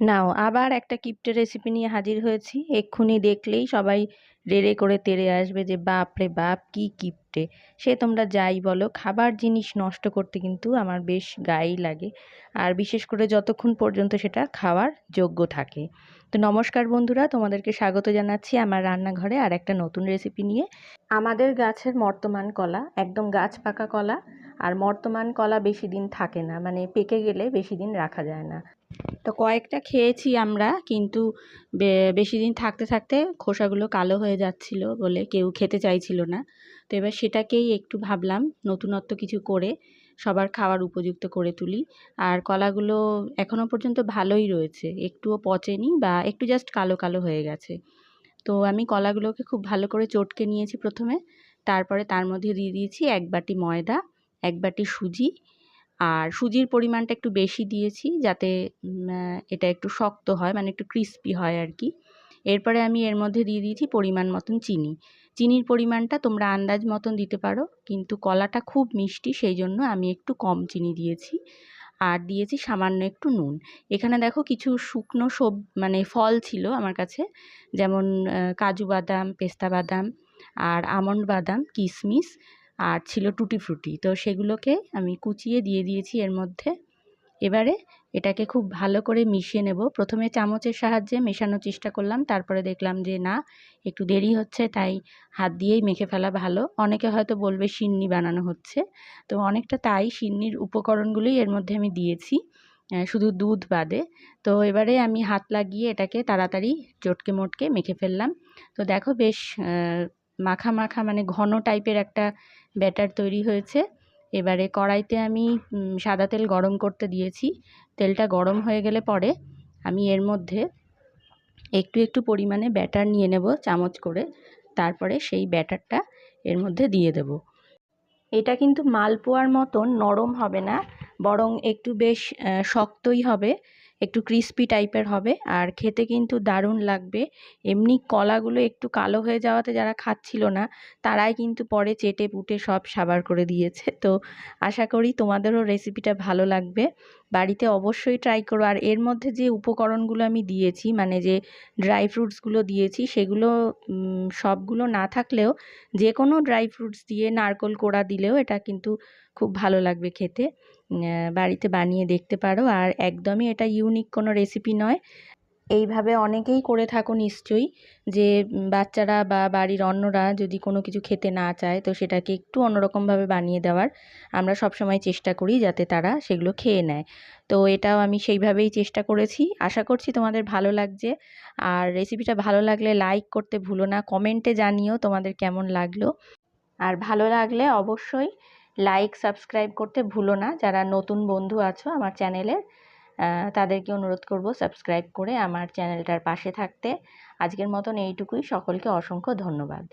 নাও, আবার একটা কিপ্টে রেসিপি নিয়ে হাজির হয়েছি। এক্ষুনি দেখলেই সবাই রেড়ে করে তেড়ে আসবে যে, বাপ রে বাপ, কি কিপ্টে। সে তোমরা যাই বলো, খাবার জিনিস নষ্ট করতে কিন্তু আমার বেশ গায়েই লাগে। আর বিশেষ করে যতক্ষণ পর্যন্ত সেটা খাওয়ার যোগ্য থাকে। তো নমস্কার বন্ধুরা, তোমাদেরকে স্বাগত জানাচ্ছি আমার রান্নাঘরে আর একটা নতুন রেসিপি নিয়ে। আমাদের গাছের মর্তমান কলা, একদম গাছ পাকা কলা, আর মর্তমান কলা বেশি দিন থাকে না। মানে পেকে গেলে বেশি দিন রাখা যায় না। তো কয়েকটা খেয়েছি আমরা, কিন্তু বেশি দিন থাকতে থাকতে খোসাগুলো কালো হয়ে যাচ্ছিল বলে কেউ খেতে চাইছিল না। তো এবার সেটাকেই একটু ভাবলাম নতুনত্ব কিছু করে সবার খাওয়ার উপযুক্ত করে তুলি। আর কলাগুলো এখনও পর্যন্ত ভালোই রয়েছে, একটুও পচেনি বা একটু জাস্ট কালো কালো হয়ে গেছে। তো আমি কলাগুলোকে খুব ভালো করে চটকে নিয়েছি প্রথমে, তারপরে তার মধ্যে দিয়ে দিয়েছি এক বাটি ময়দা, এক বাটি সুজি আর সুজির পরিমাণটা একটু বেশি দিয়েছি যাতে এটা একটু শক্ত হয় মানে একটু ক্রিস্পি হয় আর কি এরপরে আমি এর মধ্যে দিয়ে দিয়েছি পরিমাণ মতন চিনি। চিনির পরিমাণটা তোমরা আন্দাজ মতন দিতে পারো, কিন্তু কলাটা খুব মিষ্টি, সেই জন্য আমি একটু কম চিনি দিয়েছি। আর দিয়েছি সামান্য একটু নুন। এখানে দেখো কিছু শুকনো সব মানে ফল ছিল আমার কাছে, যেমন কাজু বাদাম, পেস্তা বাদাম, আর আমন্ড বাদাম কিশমিশ আর ছিল টুটি ফ্রুটি। তো সেগুলোকে আমি কুচিয়ে দিয়ে দিয়েছি এর মধ্যে। এবারে এটাকে খুব ভালো করে মিশিয়ে নেব। প্রথমে চামচের সাহায্যে মেশানোর চেষ্টা করলাম। তারপরে দেখলাম যে, না, একটু দেরি হচ্ছে, তাই হাত দিয়েই মেখে ফেলা ভালো। অনেকে হয়তো বলবে, সিন্নি বানানো হচ্ছে। তো অনেকটা তাই সিন্নির উপকরণগুলোই এর মধ্যে আমি দিয়েছি শুধু দুধ বাদে। তো এবারে আমি হাত লাগিয়ে এটাকে তাড়াতাড়ি চটকে মটকে মেখে ফেললাম। তো দেখো বেশ মাখা মাখা মানে ঘন টাইপের একটা ব্যাটার তৈরি হয়েছে। এবারে কড়াইতে আমি সাদা তেল গরম করতে দিয়েছি। তেলটা গরম হয়ে গেলে পরে আমি এর মধ্যে একটু একটু পরিমাণে ব্যাটার নিয়ে নেব চামচ করে। তারপরে সেই ব্যাটারটা এর মধ্যে দিয়ে দেব। এটা কিন্তু মালপোয়ার মতন নরম হবে না, বরং একটু বেশ শক্তই হবে। একটু ক্রিস্পি টাইপের হবে। আর খেতে কিন্তু দারুণ লাগবে। এমনি কলাগুলো একটু কালো হয়ে যাওয়াতে যারা খাচ্ছিল না, তারাই কিন্তু পরে চেটে পুটে সব সাবার করে দিয়েছে। তো আশা করি তোমাদেরও রেসিপিটা ভালো লাগবে। বাড়িতে অবশ্যই ট্রাই করো। আর এর মধ্যে যে উপকরণগুলো আমি দিয়েছি মানে যে ড্রাই ফ্রুটসগুলো দিয়েছি, সেগুলো সবগুলো না থাকলেও যে কোনো ড্রাই ফ্রুটস দিয়ে নারকোল কোড়া দিলেও এটা কিন্তু খুব ভালো লাগবে খেতে। বাড়িতে বানিয়ে দেখতে পারো। আর একদমই এটা ইউনিক কোনো রেসিপি নয়। এইভাবে অনেকেই করে থাকো নিশ্চয়ই যে বাচ্চারা বা বাড়ির অন্যরা যদি কোনো কিছু খেতে না চায়, তো সেটাকে একটু অন্যরকমভাবে বানিয়ে দেওয়ার আমরা সবসময় চেষ্টা করি যাতে তারা সেগুলো খেয়ে নেয়। তো এটাও আমি সেইভাবেই চেষ্টা করেছি। আশা করছি তোমাদের ভালো লাগছে। আর রেসিপিটা ভালো লাগলে লাইক করতে ভুলো না। কমেন্টে জানিও তোমাদের কেমন লাগল। আর ভালো লাগলে অবশ্যই লাইক সাবস্ক্রাইব করতে ভুলো না। যারা নতুন বন্ধু আছো আমার চ্যানেলের তাদেরকে অনুরোধ করব সাবস্ক্রাইব করে আমার চ্যানেলটার পাশে থাকতে। আজকের মতন এইটুকুই। সকলকে অসংখ্য ধন্যবাদ।